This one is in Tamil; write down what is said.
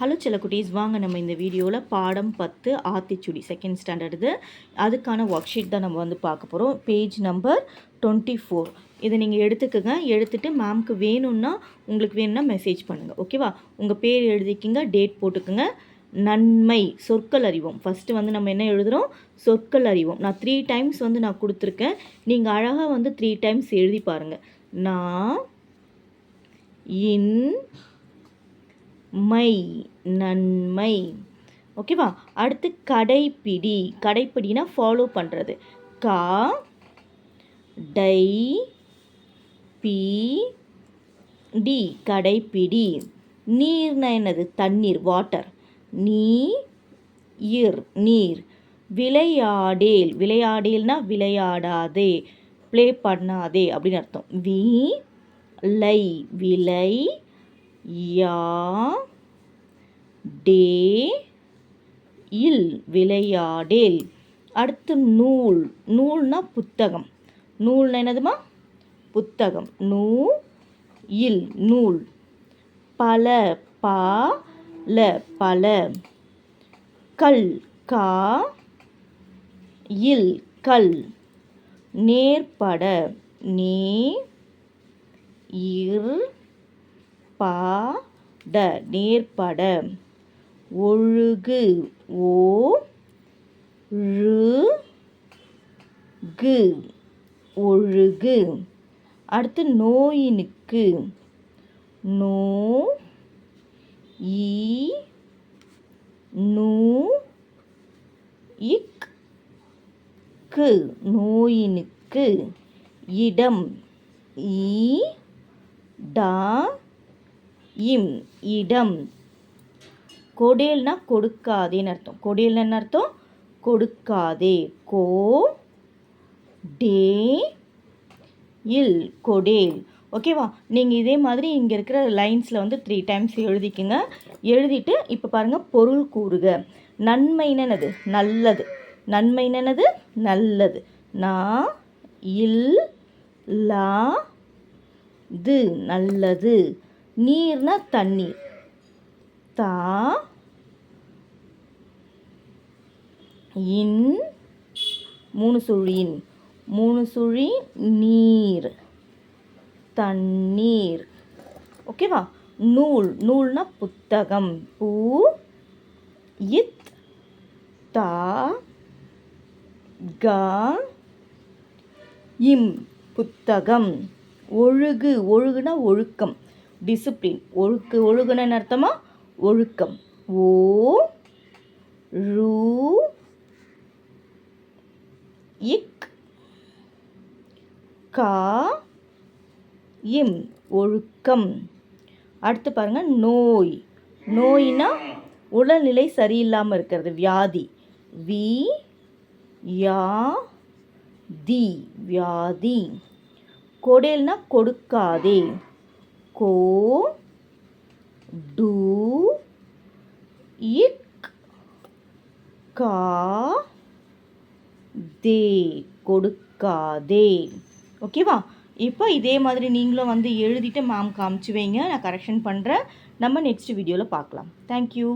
ஹலோ சில குட்டீஸ் வாங்க நம்ம இந்த வீடியோவில் பாடம் பத்து ஆத்திச்சுடி செகண்ட் ஸ்டாண்டர்டு அதுக்கான ஒர்க் ஷீட் தான் நம்ம வந்து பார்க்க போகிறோம் பேஜ் நம்பர் டுவெண்ட்டி ஃபோர் இதை நீங்கள் எடுத்துக்கோங்க. எடுத்துகிட்டு மேம்க்கு வேணும்னா உங்களுக்கு வேணும்னா மெசேஜ் பண்ணுங்கள் ஓகேவா உங்கள் பேர் எழுதிக்கிங்க டேட் போட்டுக்குங்க. நன்மை சொற்கள் அறிவோம். ஃபஸ்ட்டு வந்து நம்ம என்ன எழுதுகிறோம் சொற்கள் அறிவோம். நான் த்ரீ டைம்ஸ் வந்து நான் கொடுத்துருக்கேன். நீங்கள் அழகாக வந்து த்ரீ டைம்ஸ் எழுதி பாருங்கள் நான் இன் மை நன்மை. ஓகேவா அடுத்து கடைப்பிடி. கடைப்பிடினா ஃபாலோ பண்ணுறது கா டை பி டி. கடைப்பிடி. நீர்னா என்னது? தண்ணீர் வாட்டர் நீ இர் நீர். விளையாடேல். விளையாடேல்னா விளையாடாதே. ப்ளே பண்ணாதே அப்படின்னு அர்த்தம். வி லை விலை யா டே இல் விளையாடேல். அடுத்து நூல். நூல்னா புத்தகம். நூல்னா என்னதுமா? புத்தகம். நூ இல் நூல். பல பா ல பல. கல் கா இல் கல். நேர்பட நே இர் பா ட நேர்பட. ஒழுகு ஓ ழு கு ஒழுகு. அடுத்து நோயினுக்கு நோ ஈ நூ இக் கு. நோயினுக்கு இடம் ஈ டா இம் இடம். கொடேல்னா கொடுக்காதேன்னு அர்த்தம். கொடேல்னா என்ன அர்த்தம்? கொடுக்காதே. கோ டே இல் கொடேல். ஓகேவா நீங்கள் இதே மாதிரி இங்கே இருக்கிற லைன்ஸில் வந்து த்ரீ டைம்ஸ் எழுதிக்குங்க. எழுதிட்டு இப்போ பாருங்கள் பொருள் கூறுக. நன்மை என்னது? நல்லது. நன்மை என்னது? நல்லது. நான் இல் லா து. நல்லது. நீர்னா தண்ணீர். தா இன் மூணு சுழியின் மூணு சுழி நீர். தண்ணீர். ஓகேவா நூல். நூல்னா புத்தகம். பூ இத் தா க இம். புத்தகம். ஒழுகு. ஒழுகுனா ஒழுக்கம். டிசிப்ளின். ஒழுக்கு ஒழுகுன அர்த்தமா? ஒழுக்கம். ஓ ரூ இக் கா இம் ஒழுக்கம். அடுத்து பாருங்கள் நோய். நோயினா உடல்நிலை சரியில்லாமல் இருக்கிறது வியாதி. வி யா தி வியாதி. கொடேல்னா கொடுக்காதே. கோ டு இக் கா தே கொடுக்காதே. ஓகேவா இப்போ இதே மாதிரி நீங்களும் வந்து எழுதிட்டு மேம் காமிச்சு வைங்க. நான் கரெக்ஷன் பண்ணுறேன் நம்ம நெக்ஸ்ட் வீடியோவில் பார்க்கலாம். தேங்க்யூ